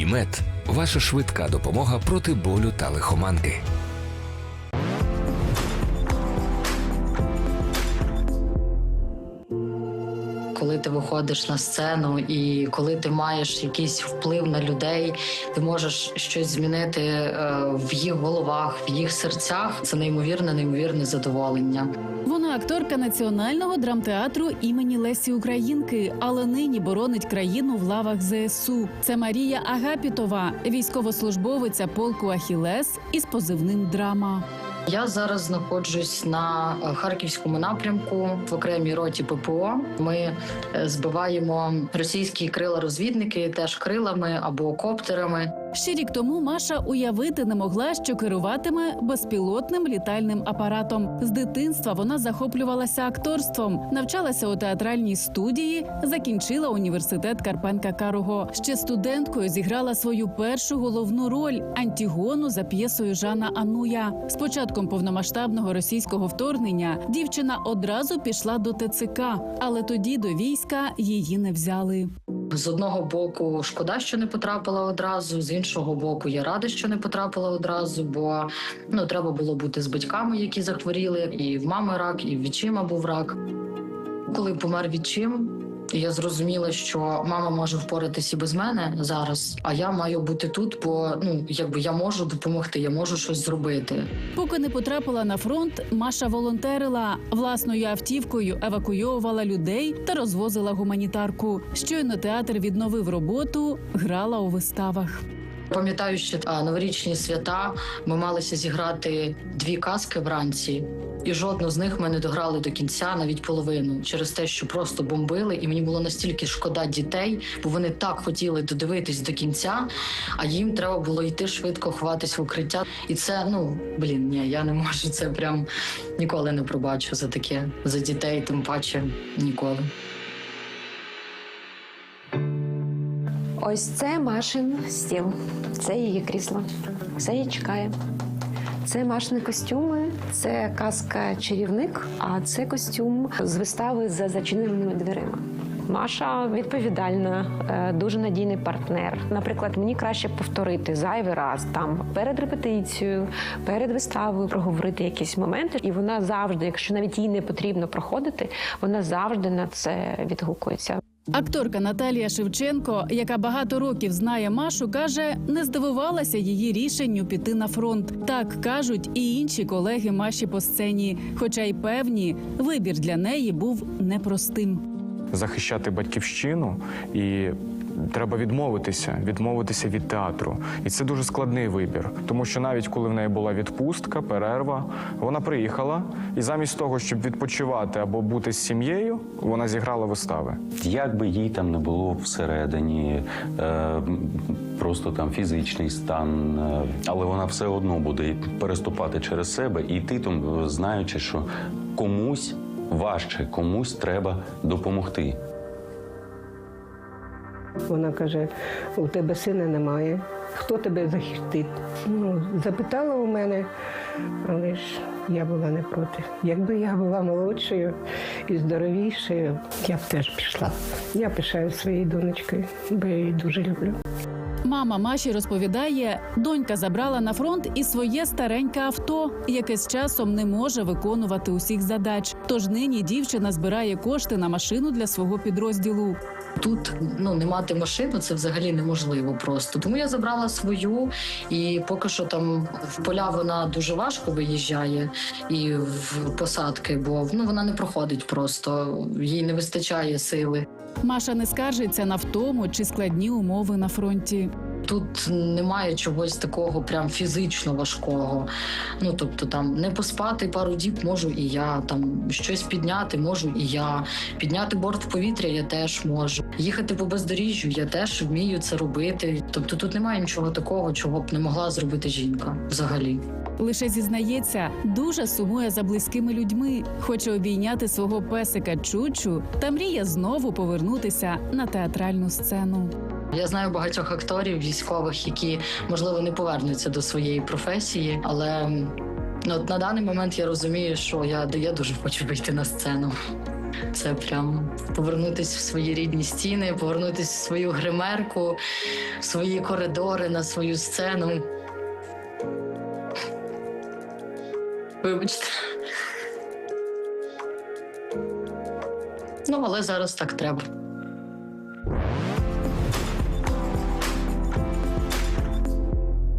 ІМЕД ваша швидка допомога проти болю та лихоманки. Коли ти виходиш на сцену, і коли ти маєш якийсь вплив на людей, ти можеш щось змінити е, в їх головах, в їх серцях. Це неймовірне, неймовірне задоволення. Вона акторка національного драмтеатру імені Лесі Українки, але нині боронить країну в лавах ЗСУ. Це Марія Агапітова, військовослужбовиця полку Ахілес із позивним драма. Я зараз знаходжусь на е, харківському напрямку в окремій роті ППО. Ми е, збиваємо російські крила-розвідники теж крилами або коптерами. Ще рік тому Маша уявити не могла, що керуватиме безпілотним літальним апаратом. З дитинства вона захоплювалася акторством, навчалася у театральній студії, закінчила університет Карпенка Карого. Ще студенткою зіграла свою першу головну роль Антігону за п'єсою Жана Ануя. З початком повномасштабного російського вторгнення дівчина одразу пішла до ТЦК, але тоді до війська її не взяли. З одного боку, шкода, що не потрапила одразу. З іншого боку, я рада, що не потрапила одразу, бо ну треба було бути з батьками, які захворіли, і в мами рак, і в відчима був рак. Коли помер відчим, я зрозуміла, що мама може впоратись і без мене зараз, а я маю бути тут, бо ну якби я можу допомогти, я можу щось зробити. Поки не потрапила на фронт, Маша волонтерила власною автівкою, евакуйовувала людей та розвозила гуманітарку. Щойно театр відновив роботу, грала у виставах. Пам'ятаю, що новорічні свята ми малися зіграти дві казки вранці, і жодну з них ми не дограли до кінця, навіть половину, через те, що просто бомбили, і мені було настільки шкода дітей, бо вони так хотіли додивитись до кінця, а їм треба було йти швидко ховатись в укриття. І це ну блін, ні, я не можу це прям ніколи не пробачу за таке, за дітей, тим паче ніколи. Ось це Машин стіл, це її крісло. Все її чекає. Це Машини костюми, це казка чарівник, а це костюм з вистави за зачиненими дверима. Маша відповідальна, е, дуже надійний партнер. Наприклад, мені краще повторити зайвий раз там перед репетицією, перед виставою проговорити якісь моменти. І вона завжди, якщо навіть їй не потрібно проходити, вона завжди на це відгукується. Акторка Наталія Шевченко, яка багато років знає Машу, каже, не здивувалася її рішенню піти на фронт. Так кажуть і інші колеги Маші по сцені. Хоча й певні, вибір для неї був непростим. захищати батьківщину і. Треба відмовитися, відмовитися від театру, і це дуже складний вибір, тому що навіть коли в неї була відпустка, перерва, вона приїхала, і замість того, щоб відпочивати або бути з сім'єю, вона зіграла вистави. Як би їй там не було всередині, е, просто там фізичний стан, е, але вона все одно буде переступати через себе і йти там, е, знаючи, що комусь важче, комусь треба допомогти. Вона каже: у тебе сина немає. Хто тебе захистить? Ну, запитала у мене, але ж я була не проти. Якби я була молодшою і здоровішою, я б теж пішла. Я пишаю своєю донечкою, бо я її дуже люблю. Мама Маші розповідає, донька забрала на фронт і своє стареньке авто, яке з часом не може виконувати усіх задач. Тож нині дівчина збирає кошти на машину для свого підрозділу. Тут ну не мати машину це взагалі неможливо просто. Тому я забрала свою, і поки що там в поля вона дуже важко виїжджає і в посадки, бо ну вона не проходить просто, їй не вистачає сили. Маша не скаржиться на втому чи складні умови на фронті. Тут немає чогось такого прям фізично важкого. Ну тобто, там не поспати пару діб можу і я, там щось підняти можу і я. Підняти борт в повітря я теж можу. Їхати по бездоріжжю я теж вмію це робити. Тобто тут немає нічого такого, чого б не могла зробити жінка взагалі. Лише зізнається, дуже сумує за близькими людьми, хоче обійняти свого песика Чучу та мріє знову повернутися на театральну сцену. Я знаю багатьох акторів, військових, які можливо не повернуться до своєї професії, але ну, от на даний момент я розумію, що я я дуже хочу вийти на сцену. Це прям повернутись в свої рідні стіни, повернутись в свою гримерку, в свої коридори на свою сцену. Вибачте. Ну, але зараз так треба.